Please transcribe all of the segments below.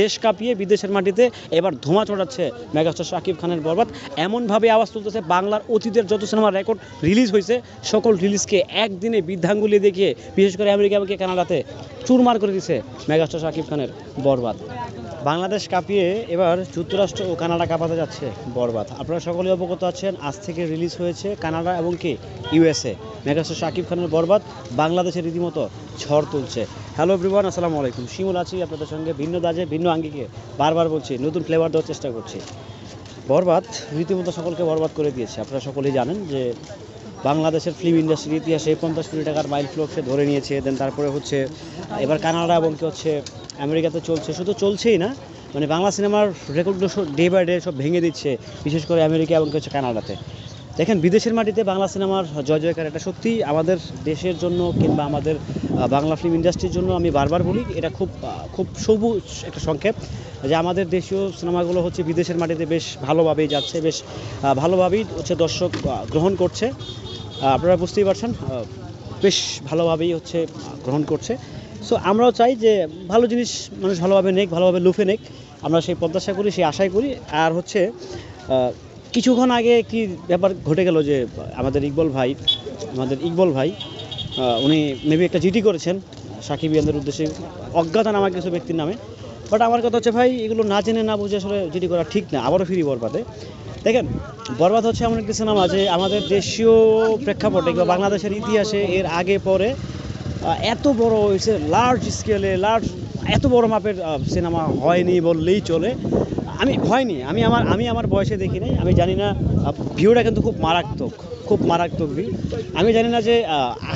দেশ কাঁপিয়ে বিদেশের মাটিতে এবার ধোঁয়া ছড়াচ্ছে মেগাস্টার শাকিব খানের বরবাদ। এমনভাবে আওয়াজ তুলতেছে বাংলার অতীতের যত সিনেমার রেকর্ড রিলিজ হয়েছে, সকল রিলিজকে একদিনে বৃদ্ধাঙ্গুলি দেখিয়ে, বিশেষ করে আমেরিকা এবং কানাডাতে চুরমার করে দিছে মেগাস্টার শাকিব খানের বরবাদ। বাংলাদেশ কাঁপিয়ে এবার যুক্তরাষ্ট্র ও কানাডা কাঁপাতে যাচ্ছে বরবাদ। আপনারা সকলে অবগত আছেন, আজ থেকে রিলিজ হয়েছে কানাডা এবং কি, ইউএসএ। মেগাস্টার শাকিব খানের বরবাদ বাংলাদেশের রীতিমতো ঝড় তুলছে। হ্যালো এভরিওয়ান আসসালামু আলাইকুম। শিমুল আছি আপনাদের সঙ্গে ভিন্ন দাজে, ভিন্ন আঙ্গিকে বারবার বলছি, নতুন ফ্লেভার দেওয়ার চেষ্টা করছি। বরবাদ রীতিমতো সকলকে বরবাদ করে দিয়েছে। আপনারা সকলেই জানেন যে বাংলাদেশের ফিল্ম ইন্ডাস্ট্রির ইতিহাসে পঞ্চাশ কোটি টাকার মাইল ফ্লোকসে ধরে নিয়েছে দেন তারপরে হচ্ছে এবার কানাডা এবং কি হচ্ছে আমেরিকাতে চলছে। শুধু চলছেই না মানে বাংলা সিনেমার রেকর্ডগুলো ডে বাই ডে সব ভেঙে দিচ্ছে, বিশেষ করে আমেরিকা এবং হচ্ছে কানাডাতে। দেখেন, বিদেশের মাটিতে বাংলা সিনেমার জয় জয়কার এটা সত্যি আমাদের দেশের জন্য কিংবা আমাদের বাংলা ফিল্ম ইন্ডাস্ট্রির জন্য আমি বারবার বলি, এটা খুব খুব সবুজ একটা সংক্ষেপ যে আমাদের দেশীয় সিনেমাগুলো হচ্ছে বিদেশের মাটিতে বেশ ভালোভাবেই যাচ্ছে, বেশ ভালোভাবেই হচ্ছে দর্শক গ্রহণ করছে। আপনারা বুঝতেই পারছেন বেশ ভালোভাবেই হচ্ছে গ্রহণ করছে। সো আমরাও চাই যে ভালো জিনিস মানুষ ভালোভাবে নেক, ভালোভাবে লুফে নেক। আমরা সেই প্রত্যাশা করি, সেই আশাই করি। আর হচ্ছে কিছুক্ষণ আগে কি ব্যাপার ঘটে গেল যে আমাদের ইকবল ভাই, আমাদের ইকবল ভাই উনি মেবি একটা জিডি করেছেন সাকিব ইয়ানদের উদ্দেশ্যে, অজ্ঞাত নামা কিছু ব্যক্তির নামে। বাট আমার কথা হচ্ছে, ভাই, এগুলো না জেনে না বুঝে আসলে জিডি করা ঠিক না, আবারও ফিরি বরবাদে। দেখেন, বরবাদ হচ্ছে এমন একটি সিনেমা যে আমাদের দেশীয় প্রেক্ষাপটে কিংবা বাংলাদেশের ইতিহাসে এর আগে, পরে এত বড় হয়েছে লার্জ স্কেলে লার্জ এত বড় মাপের সিনেমা হয়নি বললেই চলে। আমি হয়নি আমি আমার আমি আমার বয়সে দেখি নাই, আমি জানি না ভিউটা কিন্তু খুব মারাত্মক খুব মারাত্মক ভিউ। আমি জানি না যে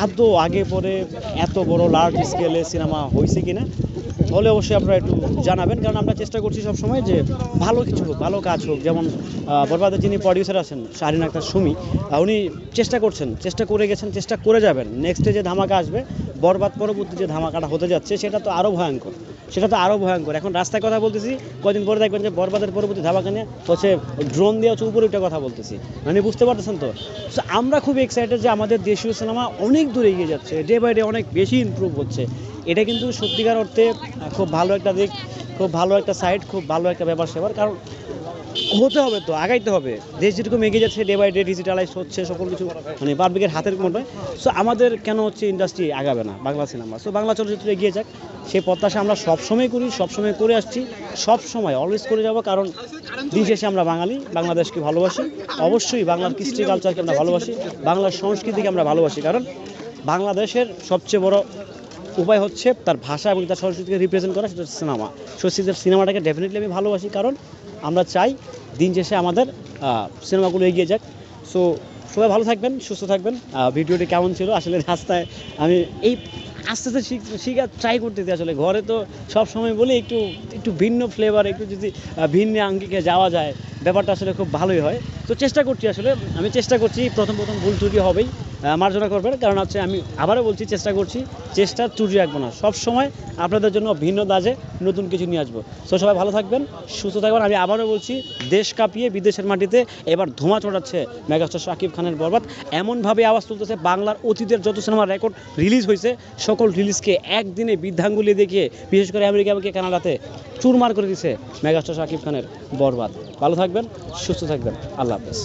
আদৌ আগে পরে এত বড় লার্জ স্কেলে সিনেমা হয়েছে কিনা হলে অবশ্যই আপনারা একটু জানাবেন, কারণ আমরা চেষ্টা করছি সবসময় যে ভালো কিছু হোক, ভালো কাজ হোক। যেমন বরবাদের যিনি প্রডিউসার আছেন, শাহরিন আক্তার সুমি উনি চেষ্টা করছেন, চেষ্টা করে গেছেন, চেষ্টা করে যাবেন। নেক্সটে যে ধামাকা আসবে, বরবাদ পরবর্তী যে ধামাকাটা হতে যাচ্ছে, সেটা তো আরও ভয়ঙ্কর। সেটা তো আরও ভয়ঙ্কর। এখন রাস্তায় কথা বলতেছি, কদিন পরে দেখবেন যে বরবাদের পরবর্তী ধামাকা নিয়ে হচ্ছে ড্রোন দিয়ে হচ্ছে উপরে উঠে কথা বলতেছি। মানে বুঝতে পারতেছেন তো? আমরা খুব এক্সাইটেড যে আমাদের দেশীয় সিনেমা অনেক দূরে এগিয়ে যাচ্ছে। ডে বাই ডে অনেক বেশি ইমপ্রুভ হচ্ছে। এটা কিন্তু সত্যিকার অর্থে খুব ভালো একটা দিক, খুব ভালো একটা সাইড খুব ভালো একটা ব্যাপার সেবার। কারণ হতে হবে তো, আগাইতে হবে। দেশ যেরকম এগিয়ে যাচ্ছে ডে বাই ডে ডিজিটালাইজ হচ্ছে, সকল কিছু মানে পাবলিকের হাতের মধ্যে সো আমাদের কেন হচ্ছে ইন্ডাস্ট্রি আগাবে না? বাংলা সিনেমা সো বাংলা চলচ্চিত্র এগিয়ে যাক। সেই প্রত্যাশা আমরা সবসময় করি, সবসময় করে আসছি সব সময় অলওয়েজ করে যাব। কারণ দিন শেষে আমরা বাঙালি, বাংলাদেশকে ভালোবাসি। অবশ্যই বাংলার কৃষ্টি কালচারকে আমরা ভালোবাসি, বাংলার সংস্কৃতিকে আমরা ভালোবাসি। কারণ বাংলাদেশের সবচেয়ে বড় উপায় হচ্ছে তার ভাষা এবং তার সংস্কৃতিকে রিপ্রেজেন্ট করা, সেটা সিনেমা সো সিনেমাটাকে ডেফিনেটলি আমি ভালোবাসি, কারণ আমরা চাই দিন শেষে আমাদের সিনেমাগুলো এগিয়ে যাক। সো সবাই ভালো থাকবেন, সুস্থ থাকবেন। ভিডিওটি কেমন ছিল? আসলে রাস্তায় আমি এই আস্তে আস্তে শিখ ট্রাই করতেছি আসলে। ঘরে তো সব সময় বলি একটু একটু ভিন্ন ফ্লেভার একটু যদি ভিন্ন আঙ্গিকে যাওয়া যায়, ব্যাপারটা আসলে খুব ভালোই হয়। তো চেষ্টা করছি আসলে, আমি চেষ্টা করছি, প্রথম প্রথম ভুল ত্রুটি হবেই। মার্জনা করবেন। কারণ হচ্ছে আমি আবারও বলছি, চেষ্টা করছি চেষ্টা ত্রুটি রাখব না। সব সময় আপনাদের জন্য ভিন্ন দাজে নতুন কিছু নিয়ে আসব। তো সবাই ভালো থাকবেন, সুস্থ থাকবেন। আমি আবারও বলছি, দেশ কাঁপিয়ে বিদেশের মাটিতে এবার ধোঁয়া ছড়াচ্ছে মেগাস্টার শাকিব খানের বরবাদ। এমনভাবে আওয়াজ তুলতেছে বাংলার অতীতের যত সিনেমার রেকর্ড রিলিজ হয়েছে, সকল রিলিজকে একদিনে বৃদ্ধাঙ্গুলি দেখিয়ে, বিশেষ করে আমেরিকা এবং কানাডাতে চুরমার করে দিছে মেগাস্টার শাকিব খানের বরবাদ। ভালো থাকবেন, সুস্থ থাকবেন। আল্লাহ হাফেজ।